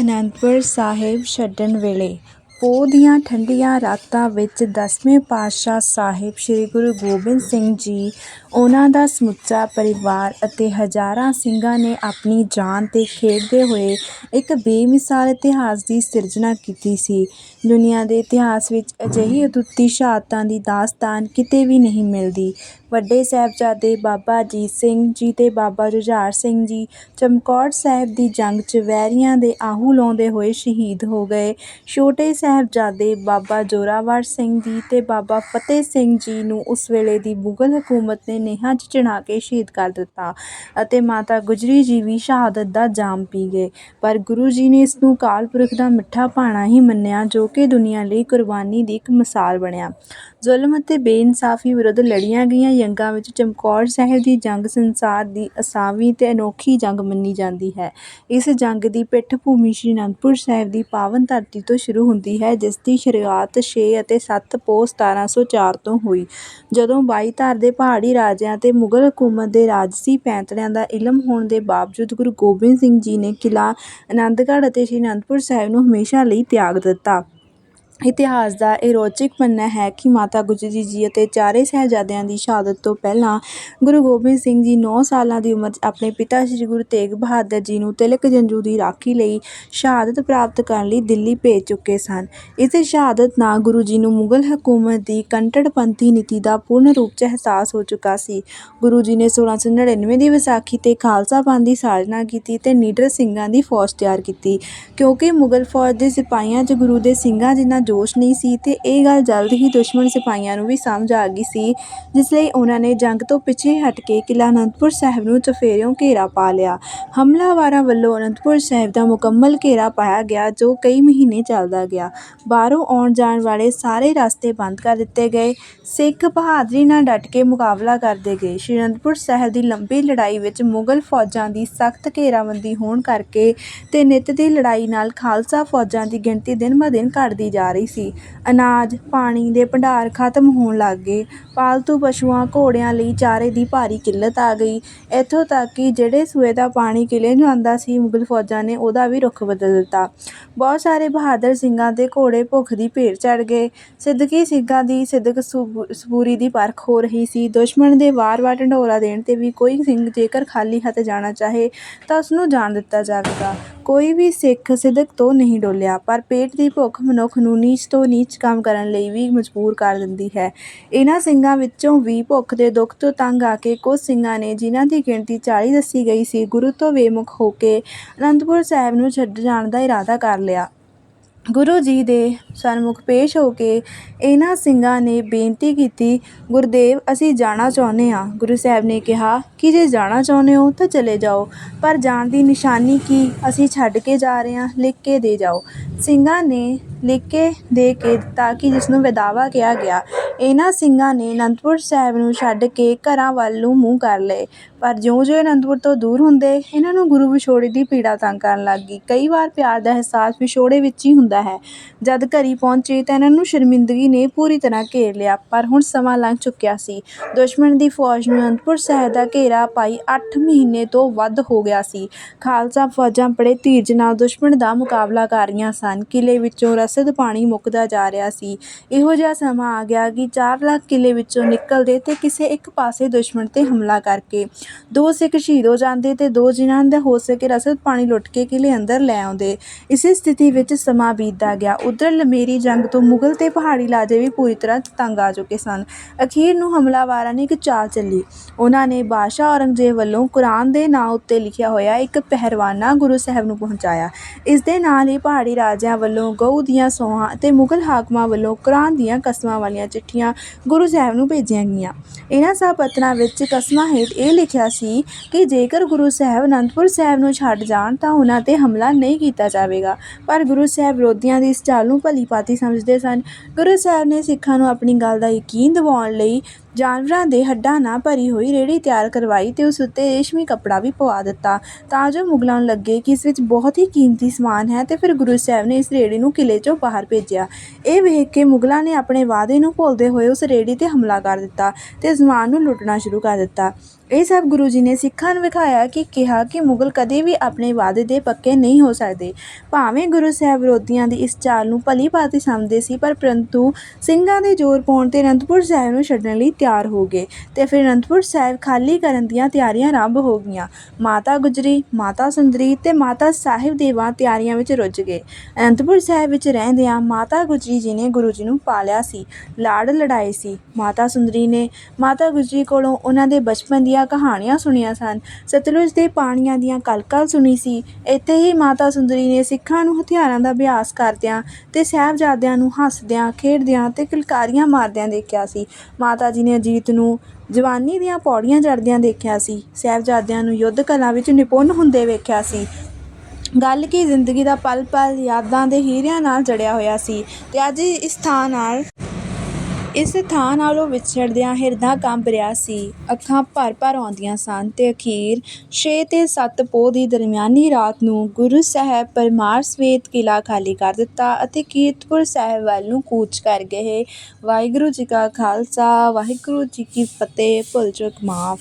ਅਨੰਦਪੁਰ ਸਾਹਿਬ ਛੱਡਣ ਵੇਲੇ ਪੋਹ ਦੀਆਂ ਠੰਡੀਆਂ ਰਾਤਾਂ ਵਿੱਚ ਦਸਵੇਂ ਪਾਤਸ਼ਾਹ ਸਾਹਿਬ ਸ੍ਰੀ ਗੁਰੂ ਗੋਬਿੰਦ ਸਿੰਘ ਜੀ, ਉਹਨਾਂ ਦਾ ਸਮੁੱਚਾ ਪਰਿਵਾਰ ਅਤੇ ਹਜ਼ਾਰਾਂ ਸਿੰਘਾਂ ਨੇ ਆਪਣੀ ਜਾਨ 'ਤੇ ਖੇਡਦੇ ਹੋਏ ਇੱਕ ਬੇਮਿਸਾਲ ਇਤਿਹਾਸ ਦੀ ਸਿਰਜਣਾ ਕੀਤੀ ਸੀ। ਦੁਨੀਆ ਦੇ ਇਤਿਹਾਸ ਵਿੱਚ ਅਜਿਹੀ ਅਦੁੱਤੀ ਸ਼ਹਾਦਤਾਂ ਦੀ ਦਾਸਤਾਨ ਕਿਤੇ ਵੀ ਨਹੀਂ ਮਿਲਦੀ। ਵੱਡੇ ਸਾਹਿਬਜ਼ਾਦੇ ਬਾਬਾ ਅਜੀਤ ਸਿੰਘ ਜੀ ਤੇ ਬਾਬਾ ਜੁਝਾਰ ਸਿੰਘ ਜੀ ਚਮਕੌਰ ਸਾਹਿਬ ਦੀ ਜੰਗ 'ਚ ਵੈਰੀਆਂ ਦੇ ਆਹੂ ਲਾਉਂਦੇ ਹੋਏ ਸ਼ਹੀਦ ਹੋ ਗਏ। ਛੋਟੇ ਸਾਹਿਬ ਸਾਹਿਬਜ਼ਾਦੇ ਬਾਬਾ ਜ਼ੋਰਾਵਰ ਸਿੰਘ ਜੀ ਤੇ ਬਾਬਾ ਫਤਿਹ ਸਿੰਘ ਜੀ ਨੂੰ ਉਸ ਵੇਲੇ ਦੀ ਮੁਗਲ ਹਕੂਮਤ ਨੇ ਨੀਹਾਂ 'ਚ ਚਿਣਾ ਕੇ ਸ਼ਹੀਦ ਕਰ ਦਿੱਤਾ ਅਤੇ ਮਾਤਾ ਗੁਜਰੀ ਜੀ ਵੀ ਸ਼ਹਾਦਤ ਦਾ ਜਾਮ ਪੀ ਗਏ। ਪਰ ਗੁਰੂ ਜੀ ਨੇ ਇਸ ਨੂੰ ਅਕਾਲ ਪੁਰਖ ਦਾ ਮਿੱਠਾ ਭਾਣਾ ਹੀ ਮੰਨਿਆ ਜੋ ਕਿ ਦੁਨੀਆ ਲਈ ਕੁਰਬਾਨੀ ਦੀ ਇੱਕ ਮਿਸਾਲ ਬਣਿਆ। ਜ਼ੁਲਮ ਅਤੇ ਬੇਇਨਸਾਫੀ ਵਿਰੁੱਧ ਲੜੀਆਂ ਗਈਆਂ ਜੰਗਾਂ ਵਿੱਚ ਚਮਕੌਰ ਸਾਹਿਬ ਦੀ ਜੰਗ ਸੰਸਾਰ ਦੀ ਅਸਾਵੀਂ ਅਤੇ ਅਨੋਖੀ ਜੰਗ ਮੰਨੀ ਜਾਂਦੀ ਹੈ। ਇਸ ਜੰਗ ਦੀ ਪਿੱਠ ਭੂਮੀ ਸ਼੍ਰੀ ਅਨੰਦਪੁਰ ਸਾਹਿਬ ਦੀ ਪਾਵਨ ਧਰਤੀ ਤੋਂ ਸ਼ੁਰੂ ਹੁੰਦੀ ਹੈ, ਜਿਸ ਦੀ ਸ਼ੁਰੂਆਤ ਛੇ ਅਤੇ 7 ਪੋਹ 1704 ਤੋਂ ਹੋਈ। ਜਦੋਂ ਬਾਈਧਾਰ ਦੇ ਪਹਾੜੀ ਰਾਜਿਆਂ ਅਤੇ ਮੁਗਲ ਹਕੂਮਤ ਦੇ ਰਾਜਸੀ ਪੈਂਤੜਿਆਂ ਦਾ ਇਲਮ ਹੋਣ ਦੇ ਬਾਵਜੂਦ ਗੁਰੂ ਗੋਬਿੰਦ ਸਿੰਘ ਜੀ ਨੇ ਕਿਲ੍ਹਾ ਆਨੰਦਗੜ੍ਹ ਅਤੇ ਸ਼੍ਰੀ ਅਨੰਦਪੁਰ ਸਾਹਿਬ ਨੂੰ ਹਮੇਸ਼ਾ ਲਈ ਤਿਆਗ ਦਿੱਤਾ। ਇਤਿਹਾਸ ਦਾ ਇਹ ਰੌਚਕ ਪੰਨਾ ਹੈ ਕਿ ਮਾਤਾ ਗੁਜਰੀ ਜੀ ਅਤੇ ਚਾਰੇ ਸਾਹਿਬਜ਼ਾਦਿਆਂ ਦੀ ਸ਼ਹਾਦਤ ਤੋਂ ਪਹਿਲਾਂ ਗੁਰੂ ਗੋਬਿੰਦ ਸਿੰਘ ਜੀ ਨੌ ਸਾਲਾਂ ਦੀ ਉਮਰ 'ਚ ਆਪਣੇ ਪਿਤਾ ਸ੍ਰੀ ਗੁਰੂ ਤੇਗ ਬਹਾਦਰ ਜੀ ਨੂੰ ਤਿਲਕ ਜੰਜੂ ਦੀ ਰਾਖੀ ਲਈ ਸ਼ਹਾਦਤ ਪ੍ਰਾਪਤ ਕਰਨ ਲਈ ਦਿੱਲੀ ਭੇਜ ਚੁੱਕੇ ਸਨ। ਇਸ ਸ਼ਹਾਦਤ ਨਾਲ ਗੁਰੂ ਜੀ ਨੂੰ ਮੁਗਲ ਹਕੂਮਤ ਦੀ ਕੰਟੜਪੰਥੀ ਨੀਤੀ ਦਾ ਪੂਰਨ ਰੂਪ 'ਚ ਅਹਿਸਾਸ ਹੋ ਚੁੱਕਾ ਸੀ। ਗੁਰੂ ਜੀ ਨੇ 1699 ਦੀ ਵਿਸਾਖੀ ਤੇ ਖਾਲਸਾ ਪੰਥ ਦੀ ਸਾਜਨਾ ਕੀਤੀ ਤੇ ਨੀਡਰ ਸਿੰਘਾਂ ਦੀ ਫੌਜ ਤਿਆਰ ਕੀਤੀ। ਕਿਉਂਕਿ ਮੁਗਲ ਫੌਜ ਦੇ ਸਿਪਾਹੀਆਂ 'ਚ ਗੁਰੂ ਦੇ ਸਿੰਘਾਂ ਜਿਨ੍ਹਾਂ ਜੋਸ਼ ਨਹੀਂ ਸੀ ਤੇ ਇਹ ਗੱਲ ਜਲਦ ਹੀ ਦੁਸ਼ਮਣ ਸਿਪਾਹੀਆਂ ਨੂੰ ਵੀ ਸਮਝ ਆ ਗਈ ਸੀ, ਜਿਸ ਲਈ ਉਹਨਾਂ ਨੇ ਜੰਗ ਤੋਂ ਪਿੱਛੇ ਹਟ ਕੇ ਕਿਲ੍ਹਾ ਅਨੰਦਪੁਰ ਸਾਹਿਬ ਨੂੰ ਚੁਫੇਰਿਓਂ ਘੇਰਾ ਪਾ ਲਿਆ। ਹਮਲਾਵਰਾਂ ਵੱਲੋਂ ਅਨੰਦਪੁਰ ਸਾਹਿਬ ਦਾ ਮੁਕੰਮਲ ਘੇਰਾ ਪਾਇਆ ਗਿਆ, ਜੋ ਕਈ ਮਹੀਨੇ ਚੱਲਦਾ ਗਿਆ। ਬਾਹਰੋਂ ਆਉਣ ਜਾਣ ਵਾਲੇ ਸਾਰੇ ਰਸਤੇ ਬੰਦ ਕਰ ਦਿੱਤੇ ਗਏ। ਸਿੱਖ ਬਹਾਦਰੀ ਨਾਲ ਡਟ ਕੇ ਮੁਕਾਬਲਾ ਕਰਦੇ ਗਏ। ਸ਼੍ਰੀ ਅਨੰਦਪੁਰ ਸਾਹਿਬ ਦੀ ਲੰਬੀ ਲੜਾਈ ਵਿੱਚ ਮੁਗਲ ਫੌਜਾਂ ਦੀ ਸਖਤ ਘੇਰਾਬੰਦੀ ਹੋਣ ਕਰਕੇ ਤੇ ਨਿੱਤ ਦੀ ਲੜਾਈ ਨਾਲ ਖਾਲਸਾ ਫੌਜਾਂ ਦੀ ਗਿਣਤੀ ਦਿਨ ਬ ਦਿਨ ਘਟਦੀ ਜਾ ਰਹੀ ਸੀ। ਅਨਾਜ, ਪਾਣੀ ਦੇ ਭੰਡਾਰ ਖਤਮ ਹੋਣ ਲੱਗ ਗਏ। ਪਾਲਤੂ ਪਸ਼ੂਆਂ ਘੋੜਿਆਂ ਲਈ ਚਾਰੇ ਦੀ ਭਾਰੀ ਕਿੱਲਤ ਆ ਗਈ। ਇੱਥੋਂ ਤੱਕ ਕਿ ਜਿਹੜੇ ਸੂਏ ਦਾ ਪਾਣੀ ਕਿਲੇ ਨੂੰ ਆਉਂਦਾ ਸੀ, ਮੁਗਲ ਫੌਜਾਂ ਨੇ ਉਹਦਾ ਵੀ ਰੁੱਖ ਬਦਲ ਦਿੱਤਾ। ਬਹੁਤ ਸਾਰੇ ਬਹਾਦਰ ਸਿੰਘਾਂ ਦੇ ਘੋੜੇ ਭੁੱਖ ਦੀ ਭੇਟ ਚੜ ਗਏ। ਸਿੱਦਕੀ ਸਿੰਘਾਂ ਦੀ ਸਿੱਦਕ ਸਬੂ- ਸਬੂਰੀ ਦੀ ਪਰਖ ਹੋ ਰਹੀ ਸੀ। ਦੁਸ਼ਮਣ ਦੇ ਵਾਰ-ਵਾਰ ਢੰਡੋਰਾ ਦੇਣ ਤੇ ਵੀ ਕੋਈ ਸਿੰਘ ਜੇਕਰ ਖਾਲੀ ਹੱਥ ਜਾਣਾ ਚਾਹੇ ਤਾਂ ਉਸ ਨੂੰ ਜਾਣ ਦਿੱਤਾ ਜਾਵੇਗਾ। ਕੋਈ ਵੀ ਸਿੱਖ ਸਿਦਕ ਤੋਂ ਨਹੀਂ ਡੋਲਿਆ, ਪਰ ਪੇਟ ਦੀ ਭੁੱਖ ਮਨੁੱਖ ਨੂੰ ਨੀਚ ਤੋਂ ਨੀਚ ਕੰਮ ਕਰਨ ਲਈ ਵੀ ਮਜਬੂਰ ਕਰ ਦਿੰਦੀ ਹੈ। ਇਹਨਾਂ ਸਿੰਘਾਂ ਵਿੱਚੋਂ ਵੀ ਭੁੱਖ ਦੇ ਦੁੱਖ ਤੋਂ ਤੰਗ ਆ ਕੇ ਕੁਝ ਸਿੰਘਾਂ ਨੇ ਜਿਨ੍ਹਾਂ ਦੀ ਗਿਣਤੀ 40 ਦੱਸੀ ਗਈ ਸੀ, ਗੁਰੂ ਤੋਂ ਬੇਮੁਖ ਹੋ ਕੇ ਅਨੰਦਪੁਰ ਸਾਹਿਬ ਨੂੰ ਛੱਡ ਜਾਣ ਦਾ ਇਰਾਦਾ ਕਰ ਲਿਆ। ਗੁਰੂ ਜੀ ਦੇ ਸਨਮੁਖ ਪੇਸ਼ ਹੋ ਕੇ ਇਹਨਾਂ ਸਿੰਘਾਂ ਨੇ ਬੇਨਤੀ ਕੀਤੀ, ਗੁਰਦੇਵ, ਅਸੀਂ ਜਾਣਾ ਚਾਹੁੰਦੇ ਹਾਂ। ਗੁਰੂ ਸਾਹਿਬ ਨੇ ਕਿਹਾ, ਕਿ ਜੇ ਜਾਣਾ ਚਾਹੁੰਦੇ ਹੋ ਤਾਂ ਚਲੇ ਜਾਓ, ਪਰ ਜਾਣ ਦੀ ਨਿਸ਼ਾਨੀ ਕੀ? ਅਸੀਂ ਛੱਡ ਕੇ ਜਾ ਰਹੇ ਹਾਂ, ਲਿਖ ਕੇ ਦੇ ਜਾਓ। ਸਿੰਘਾਂ ਨੇ ਲਿਖ ਕੇ ਦੇ ਕੇ ਦਿੱਤਾ ਕਿ ਜਿਸ ਨੂੰ ਵਿਦਾਵਾ ਕਿਹਾ ਗਿਆ ਇਹਨਾਂ ਸਿੰਘਾਂ ਨੇ ਅਨੰਦਪੁਰ ਸਾਹਿਬ ਨੂੰ ਛੱਡ ਕੇ ਘਰਾਂ ਵੱਲ ਨੂੰ ਮੂੰਹ ਕਰ ਲਏ। ਪਰ ਜਿਉਂ-ਜਿਉਂ ਅਨੰਦਪੁਰ ਤੋਂ ਦੂਰ ਹੁੰਦੇ, ਇਹਨਾਂ ਨੂੰ ਗੁਰੂ ਵਿਛੋੜੇ ਦੀ ਪੀੜਾ ਤੰਗ ਕਰਨ ਲੱਗ ਗਈ। ਕਈ ਵਾਰ ਪਿਆਰ ਦਾ ਅਹਿਸਾਸ ਵਿਛੋੜੇ ਵਿੱਚ ਹੀ ਹੁੰਦਾ ਹੈ। ਜਦ ਘਰੀ ਪਹੁੰਚੇ ਤਾਂ ਇਹਨਾਂ ਨੂੰ ਸ਼ਰਮਿੰਦਗੀ ਨੇ ਪੂਰੀ ਤਰ੍ਹਾਂ ਘੇਰ ਲਿਆ, ਪਰ ਹੁਣ ਸਮਾਂ ਲੰਘ ਚੁੱਕਿਆ ਸੀ। ਦੁਸ਼ਮਣ ਦੀ ਫੌਜ ਨੂੰ ਅਨੰਦਪੁਰ ਸਾਹਿਬ ਦਾ ਘੇਰਾ ਪਾਈ ਅੱਠ ਮਹੀਨੇ ਤੋਂ ਵੱਧ ਹੋ ਗਿਆ ਸੀ। ਖਾਲਸਾ ਫੌਜਾਂ ਬੜੇ ਧੀਰਜ ਨਾਲ ਦੁਸ਼ਮਣ ਦਾ ਮੁਕਾਬਲਾ ਕਰ ਰਹੀਆਂ ਸਨ। ਕਿਲੇ ਵਿੱਚੋਂ ਰਸਦ ਪਾਣੀ ਮੁੱਕਦਾ ਜਾ ਰਿਹਾ ਸੀ। ਇਹੋ ਜਿਹਾ ਸਮਾਂ ਆ ਗਿਆ ਕਿ 4 ਲੱਖ ਕਿਲੇ ਵਿੱਚੋਂ ਨਿਕਲਦੇ ਤੇ ਕਿਸੇ ਇੱਕ ਪਾਸੇ ਦੁਸ਼ਮਣ ਤੇ ਹਮਲਾ ਕਰਕੇ। ਦੋ ਸਿੱਖ ਸ਼ਹੀਦ ਹੋ ਜਾਂਦੇ ਤੇ ਦੋ ਜਿਨ੍ਹਾਂ ਦਾ ਹੋ ਸਕੇ ਰਸਦ ਪਾਣੀ ਲੁੱਟ ਕੇ ਕਿਲੇ ਅੰਦਰ ਲੈ ਆਉਂਦੇ। ਇਸੇ ਸਥਿਤੀ ਵਿੱਚ ਸਮਾਂ ਬੀਤਦਾ ਗਿਆ। ਉਧਰ ਲਮੇਰੀ ਜੰਗ ਤੋਂ ਮੁਗਲ ਤੇ ਪਹਾੜੀ ਲਾਜੇ ਵੀ ਪੂਰੀ ਤਰ੍ਹਾਂ ਤੰਗ ਆ ਚੁੱਕੇ ਸਨ। ਅਖੀਰ ਨੂੰ ਹਮਲਾਵਾਰਾਂ ਨੇ ਇੱਕ ਚਾਲ ਚੱਲੀ। ਉਹਨਾਂ ਨੇ ਬਾਦਸ਼ਾਹ ਔਰੰਗਜ਼ੇਬ ਵੱਲੋਂ ਕੁਰਾਨ ਦੇ ਨਾਂ ਉੱਤੇ ਲਿਖਿਆ ਹੋਇਆ ਇੱਕ ਪਹਿਰਵਾਨਾ ਗੁਰੂ ਸਾਹਿਬ ਨੂੰ ਪਹੁੰਚਾਇਆ। ਇਸ ਦੇ ਨਾਲ ਹੀ ਪਹਾੜੀ ਰਾਜਿਆਂ ਵੱਲੋਂ ਗਊ ਦੀਆਂ ਸੋਹਾਂ ਅਤੇ ਮੁਗਲ ਹਾਕਮਾਂ ਵੱਲੋਂ ਕੁਰਾਨ ਦੀਆਂ ਕਸਮਾਂ ਵਾਲੀਆਂ ਚਿੱਠੀਆਂ ਗੁਰੂ ਸਾਹਿਬ ਨੂੰ ਭੇਜੀਆਂ ਗਈਆਂ। ਇਹਨਾਂ ਸਭ ਪੱਤਰਾਂ ਵਿੱਚ ਕਸਮਾਂ ਹੇਠ ਇਹ ਲਿਖਿਆ ਸੀ ਕਿ ਜੇਕਰ ਗੁਰੂ ਸਾਹਿਬ ਅਨੰਦਪੁਰ ਸਾਹਿਬ ਨੂੰ ਛੱਡ ਜਾਣ ਤਾਂ ਉਹਨਾਂ ਤੇ ਹਮਲਾ ਨਹੀਂ ਕੀਤਾ ਜਾਵੇਗਾ। ਪਰ ਗੁਰੂ ਸਾਹਿਬ ਵਿਰੋਧੀਆਂ ਦੀ ਇਸ ਚਾਲ ਨੂੰ ਭਲੀ ਭਾਂਤੀ ਸਮਝਦੇ ਸਨ। ਗੁਰੂ ਸਾਹਿਬ ਨੇ ਸਿੱਖਾਂ ਨੂੰ ਆਪਣੀ ਗੱਲ ਦਾ ਯਕੀਨ ਦਿਵਾਉਣ ਲਈ ਜਾਨਵਰਾਂ ਦੇ ਹੱਡਾਂ ਨਾਲ ਭਰੀ ਹੋਈ ਰੇਹੜੀ ਤਿਆਰ ਕਰਵਾਈ ਅਤੇ ਉਸ ਉੱਤੇ ਰੇਸ਼ਮੀ ਕੱਪੜਾ ਵੀ ਪਵਾ ਦਿੱਤਾ। ਤਾਂ ਜੋ ਮੁਗਲਾਂ ਨੂੰ ਲੱਗੇ ਕਿ ਇਸ ਵਿੱਚ ਬਹੁਤ ਹੀ ਕੀਮਤੀ ਸਮਾਨ ਹੈ ਅਤੇ ਫਿਰ ਗੁਰੂ ਸਾਹਿਬ ਨੇ ਇਸ ਰੇਹੜੀ ਨੂੰ ਕਿਲ੍ਹੇ 'ਚੋਂ ਬਾਹਰ ਭੇਜਿਆ। ਇਹ ਵੇਖ ਕੇ ਮੁਗਲਾਂ ਨੇ ਆਪਣੇ ਵਾਅਦੇ ਨੂੰ ਭੁੱਲਦੇ ਹੋਏ ਉਸ ਰੇਹੜੀ ਤੇ ਹਮਲਾ ਕਰ ਦਿੱਤਾ ਅਤੇ ਸਮਾਨ ਨੂੰ ਲੁੱਟਣਾ ਸ਼ੁਰੂ ਕਰ ਦਿੱਤਾ। ਇਹ ਸਭ ਗੁਰੂ ਜੀ ਨੇ ਸਿੱਖਾਂ ਨੂੰ ਵਿਖਾਇਆ ਕਿ ਕਿਹਾ ਕਿ ਮੁਗਲ ਕਦੇ ਵੀ ਆਪਣੇ ਵਾਅਦੇ ਦੇ ਪੱਕੇ ਨਹੀਂ ਹੋ ਸਕਦੇ। ਭਾਵੇਂ ਗੁਰੂ ਸਾਹਿਬ ਵਿਰੋਧੀਆਂ ਦੀ ਇਸ ਚਾਲ ਨੂੰ ਭਲੀ ਭਾਂਤੀ ਸਮਝਦੇ ਸੀ, ਪਰ ਪਰੰਤੂ ਸਿੰਘਾਂ ਦੇ ਜ਼ੋਰ ਪਾਉਣ ਤੇ ਅਨੰਦਪੁਰ ਸਾਹਿਬ ਨੂੰ ਛੱਡਣ ਲਈ ਤਿਆਰ ਹੋ ਗਏ। ਤੇ ਫਿਰ ਅਨੰਦਪੁਰ ਸਾਹਿਬ ਖਾਲੀ ਕਰਨ ਦੀਆਂ ਤਿਆਰੀਆਂ ਆਰੰਭ ਹੋ ਗਈਆਂ। ਮਾਤਾ ਗੁਜਰੀ, ਮਾਤਾ ਸੁੰਦਰੀ ਤੇ ਮਾਤਾ ਸਾਹਿਬ ਦੇਵਾ ਤਿਆਰੀਆਂ ਵਿੱਚ ਰੁੱਝ ਗਏ। ਅਨੰਦਪੁਰ ਸਾਹਿਬ ਵਿੱਚ ਰਹਿੰਦਿਆਂ ਮਾਤਾ ਗੁਜਰੀ ਜੀ ਨੇ ਗੁਰੂ ਜੀ ਨੂੰ ਪਾਲਿਆ ਸੀ, ਲਾੜ ਲੜਾਏ ਸੀ। ਮਾਤਾ ਸੁੰਦਰੀ ਨੇ ਮਾਤਾ ਗੁਜਰੀ ਕੋਲੋਂ ਉਹਨਾਂ ਦੇ ਬਚਪਨ ਦੀਆਂ ਕਹਾਣੀਆਂ ਸੁਣੀਆਂ ਸਨ। ਸਤਲੁਜ ਦੇ ਪਾਣੀਆਂ ਦੀਆਂ ਕਲਕਲ ਸੁਣੀ ਸੀ। ਇੱਥੇ ਹੀ ਮਾਤਾ ਸੁੰਦਰੀ ਨੇ ਸਿੱਖਾਂ ਨੂੰ ਹਥਿਆਰਾਂ ਦਾ ਅਭਿਆਸ ਕਰਦਿਆਂ ਤੇ ਸਾਹਿਬਜ਼ਾਦਿਆਂ ਨੂੰ ਹੱਸਦਿਆਂ, ਖੇਡਦਿਆਂ ਤੇ ਕਿਲਕਾਰੀਆਂ ਮਾਰਦਿਆਂ ਦੇਖਿਆ ਸੀ। ਮਾਤਾ ਜੀ ਨੇ ਅਜੀਤ ਨੂੰ ਜਵਾਨੀ ਦੀਆਂ ਪੌੜੀਆਂ ਚੜ੍ਹਦਿਆਂ ਦੇਖਿਆ ਸੀ। ਸਾਹਿਬਜ਼ਾਦਿਆਂ ਨੂੰ ਯੁੱਧ ਕਲਾ ਵਿੱਚ ਨਿਪੁੰਨ ਹੁੰਦੇ ਵੇਖਿਆ ਸੀ। ਗੱਲ ਕੀ ਜ਼ਿੰਦਗੀ ਦਾ ਪਲ ਪਲ ਯਾਦਾਂ ਦੇ ਹੀਰਿਆਂ ਨਾਲ ਜੜਿਆ ਹੋਇਆ ਸੀ ਤੇ ਅੱਜ ਇਸ ਥਾਂ ਨਾਲ ਇਸ ਥਾਂ ਨਾਲੋਂ ਵਿਛੜਦਿਆਂ ਹਿਰਦਾ ਕੰਬ ਰਿਹਾ ਸੀ। ਅੱਖਾਂ ਭਰ ਭਰ ਆਉਂਦੀਆਂ ਸਨ ਤੇ ਅਖੀਰ ਛੇ ਤੇ ਸੱਤ ਪੋਹ ਦੀ ਦਰਮਿਆਨੀ ਰਾਤ ਨੂੰ ਗੁਰੂ ਸਾਹਿਬ ਪਰਮਾਰ ਸਵੇਤ ਕਿਲ੍ਹਾ ਖਾਲੀ ਕਰ ਦਿੱਤਾ ਅਤੇ ਕੀਰਤਪੁਰ ਸਾਹਿਬ ਵੱਲ ਨੂੰ ਕੂਚ ਕਰ ਗਏ। ਵਾਹਿਗੁਰੂ ਜੀ ਕਾ ਖਾਲਸਾ, ਵਾਹਿਗੁਰੂ ਜੀ ਕੀ ਫਤਿਹ। ਭੁੱਲ ਚੁੱਕ ਮਾਫ।